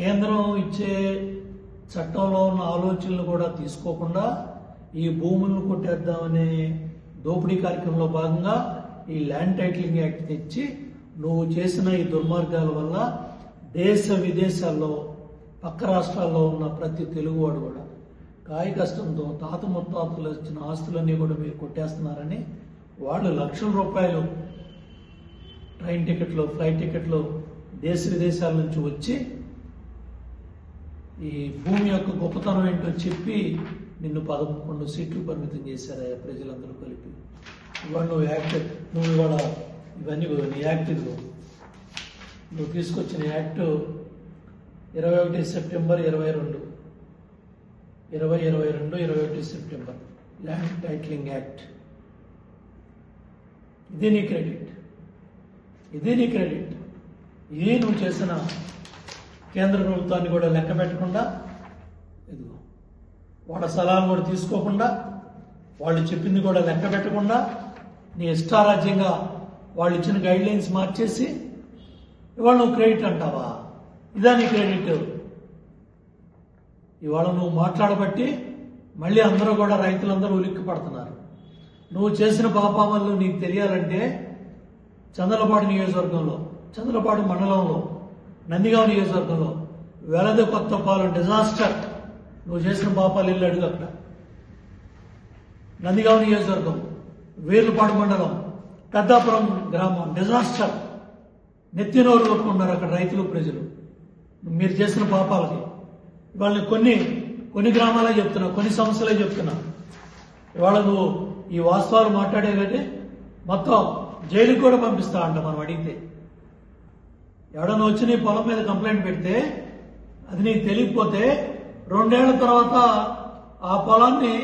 కేంద్రం ఇచ్చే చట్టంలో ఉన్న ఆలోచనలు కూడా తీసుకోకుండా ఈ భూములను కొట్టేద్దామనే దోపిడీ కార్యక్రమంలో భాగంగా ఈ ల్యాండ్ టైటిలింగ్ యాక్ట్ తెచ్చి నువ్వు చేసిన ఈ దుర్మార్గాల వల్ల దేశ విదేశాల్లో పక్క రాష్ట్రాల్లో ఉన్న ప్రతి తెలుగువాడు కూడా కాయ కష్టంతో తాత ముత్తాతలు వచ్చిన ఆస్తులన్నీ కూడా మీరు కొట్టేస్తున్నారని వాళ్ళు లక్షల రూపాయలు ట్రైన్ టికెట్లు ఫ్లైట్ టికెట్లు దేశ విదేశాల నుంచి వచ్చి ఈ భూమి యొక్క గొప్పతనం ఏంటో చెప్పి నిన్ను పదకొండు సీట్లు పరిమితం చేశారయ్యా ప్రజలందరూ కలిపి. ఇవాళ నువ్వు యాక్ట్ నువ్వు ఇవాళ ఇవన్నీ నీ యాక్ట్ ఇదిగో. నువ్వు తీసుకొచ్చిన యాక్ట్ ఇరవై ఒకటి సెప్టెంబర్ ఇరవై రెండు. ఇరవై ఇరవై రెండు ఇరవై ఒకటి సెప్టెంబర్. ల్యాండ్ టైటిలింగ్ యాక్ట్ ఇది నీ క్రెడిట్. ఇది నీ క్రెడిట్. ఇది నువ్వు చేసిన కేంద్ర ప్రభుత్వాన్ని కూడా లెక్క పెట్టకుండా ఇదిగో వాళ్ళ సలహాలు కూడా తీసుకోకుండా వాళ్ళు చెప్పింది కూడా లెక్క పెట్టకుండా నీ ఇష్టారాజ్యంగా వాళ్ళు ఇచ్చిన గైడ్ లైన్స్ మార్చేసి ఇవాళ నువ్వు క్రెడిట్ అంటావా? ఇదా నీ క్రెడిట్ ఇవాళ నువ్వు మాట్లాడబట్టి మళ్ళీ అందరూ కూడా రైతులందరూ ఉలిక్కి పడుతున్నారు నువ్వు చేసిన పాపామల్లో నీకు తెలియాలంటే చందలపాడు నియోజకవర్గంలో చందలపాడు మండలంలో నందిగాం నియోజకవర్గంలో వెలద కొత్త పాలెం డిజాస్టర్. నువ్వు చేసిన పాపాలు ఇల్లు అడుగు అక్కడ. నందిగాం నియోజకవర్గం వేర్లపాడు మండలం పెద్దాపురం గ్రామం డిజాస్టర్. నెత్తినోరు కొట్టుకున్నారు అక్కడ రైతులు ప్రజలు. మీరు చేసిన పాపాలకి. ఇవాళ కొన్ని కొన్ని గ్రామాలే చెప్తున్నా కొన్ని సమస్యలే చెప్తున్నా. ఇవాళ నువ్వు ఈ వాస్తవాలు మాట్లాడేవంటే మొత్తం జైలుకి కూడా పంపిస్తా అంట మనం అడిగితే. ఎవడన్నా వచ్చి నీ పొలం మీద కంప్లైంట్ పెడితే అది నీకు తెలియకపోతే రెండేళ్ళ తర్వాత ఆ పొలాన్ని